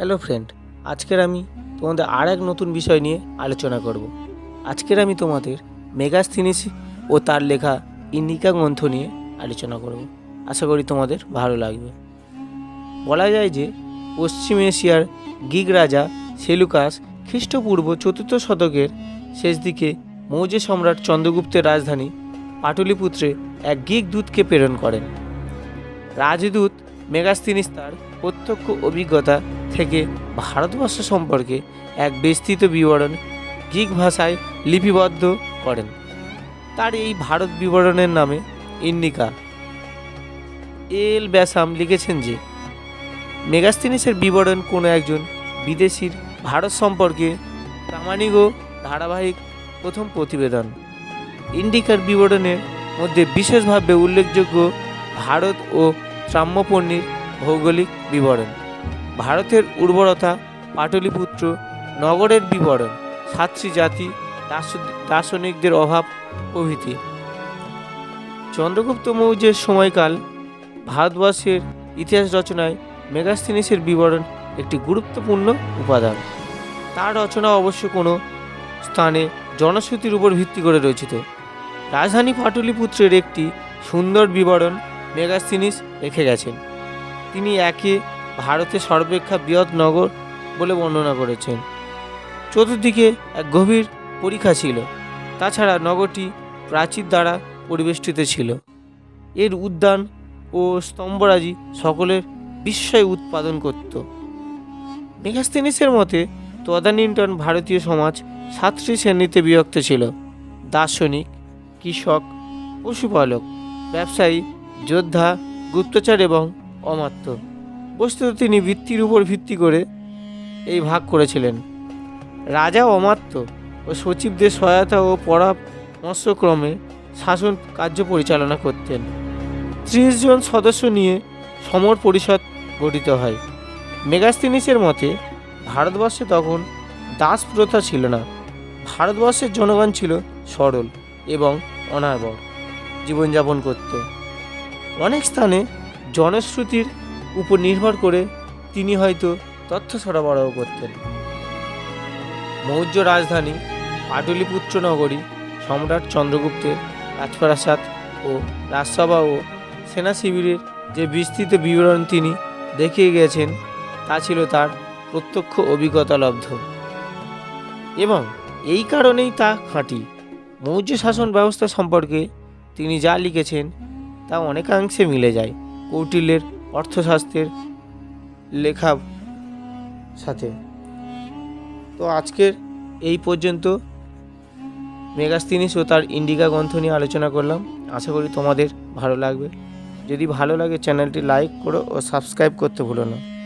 Hello friend, আজকের আমি তোমাদের আর এক নতুন বিষয় নিয়ে আলোচনা করব। আজকের আমি তোমাদের মেগাস্থিনিস ও তার লেখা ইন্ডিকা গ্রন্থ নিয়ে আলোচনা করব। আশা করি তোমাদের ভালো লাগবে। বলা যায় যে পশ্চিম এশিয়ার গিগ রাজা সেলুকাস খ্রিস্টপূর্ব চতুর্থ শতকের শেষ দিকে মৌর্য সম্রাট চন্দ্রগুপ্তের রাজধানী পাটলিপুত্রে এক গিগ দূতকে প্রেরণ করেন। রাজদূত মেগাস্তিনিস তার প্রত্যক্ষ অভিজ্ঞতা থেকে ভারতবর্ষ সম্পর্কে এক বিস্তৃত বিবরণ গ্রিক ভাষায় লিপিবদ্ধ করেন। তার এই ভারত বিবরণের নামে ইন্ডিকা। এল ব্যাসাম লিখেছেন যে, মেগাস্তিনিসের বিবরণ কোনো একজন বিদেশির ভারত সম্পর্কে প্রামাণিক ও ধারাবাহিক প্রথম প্রতিবেদন। ইন্ডিকার বিবরণের মধ্যে বিশেষভাবে উল্লেখযোগ্য ভারত ও সাম্যপণ্যের ভৌগোলিক বিবরণ। ভারতের উর্বরতা, পাটলিপুত্র, নগরের বিবরণ, সাতটি জাতি দার্শনিকদের অভাব, প্রভৃতি। চন্দ্রগুপ্ত মৌর্যের সময়কাল, ভারতবর্ষের ইতিহাস রচনায় মেগাস্তিনিসের বিবরণ একটি গুরুত্বপূর্ণ উপাদান। তার রচনা অবশ্য কোনো স্থানে জনশ্রুতির উপর ভিত্তি করে রচিত। রাজধানী পাটলিপুত্রের একটি সুন্দর বিবরণ মেগাস্তিনিস রেখে গেছেন। তিনি একে ভারতের সর্বেক্ষা বৃহৎ নগর বলে বর্ণনা করেছেন। চতুর্দিকে এক গভীর পরীক্ষা ছিল। তাছাড়া নগরটি প্রাচীর দ্বারা পরিবেষ্টিত ছিল। এর উদ্যান ও স্তম্ভরাজি সকলের বিস্ময় উৎপাদন করত। মেগাস্তিনিসের মতে, তদানীন্তন ভারতীয় সমাজ সাতটি শ্রেণীতে বিভক্ত ছিল। দার্শনিক, কৃষক, পশুপালক, ব্যবসায়ী, যোদ্ধা, গুপ্তচর এবং অমাত্য। বস্তুত তিনি বৃত্তির উপর ভিত্তি করে এই ভাগ করেছিলেন। রাজা অমাত্য ও সচিবদের সহায়তা ও পরামর্শক্রমে শাসন কার্য পরিচালনা করতেন। ত্রিশ জন সদস্য নিয়ে সমর পরিষদ গঠিত হয়। মেগাস্তিনিসের মতে, ভারতবর্ষে তখন দাস প্রথা ছিল না। ভারতবর্ষের জনগণ ছিল সরল এবং অনার্বর, জীবনযাপন করত। অনেক স্থানে জনশ্রুতির উপর নির্ভর করে তিনি হয়তো তথ্য সরবরাহ করতেন। মৌর্য রাজধানী পাটলিপুত্র নগরী সম্রাট চন্দ্রগুপ্তের রাজপ্রাসাদ ও রাজসভা ও সেনা শিবিরের যে বিস্তৃত বিবরণ তিনি দেখিয়ে গেছেন, তা ছিল তার প্রত্যক্ষ অভিজ্ঞতালব্ধ এবং এই কারণেই তা খাঁটি। মৌর্য শাসন ব্যবস্থা সম্পর্কে তিনি যা লিখেছেন, তা অনেকাংশে মিলে যায়। কৌটিল্যের অর্থশাস্ত্রের লেখা সাথে। তো আজকের এই পর্যন্ত। মেগাস্তিনিস ও তার ইন্ডিকা গ্রন্থ নিয়ে আলোচনা করলাম। আশা করি তোমাদের ভালো লাগবে। যদি ভালো লাগে চ্যানেলটি লাইক করো ও সাবস্ক্রাইব করতে ভুলো না।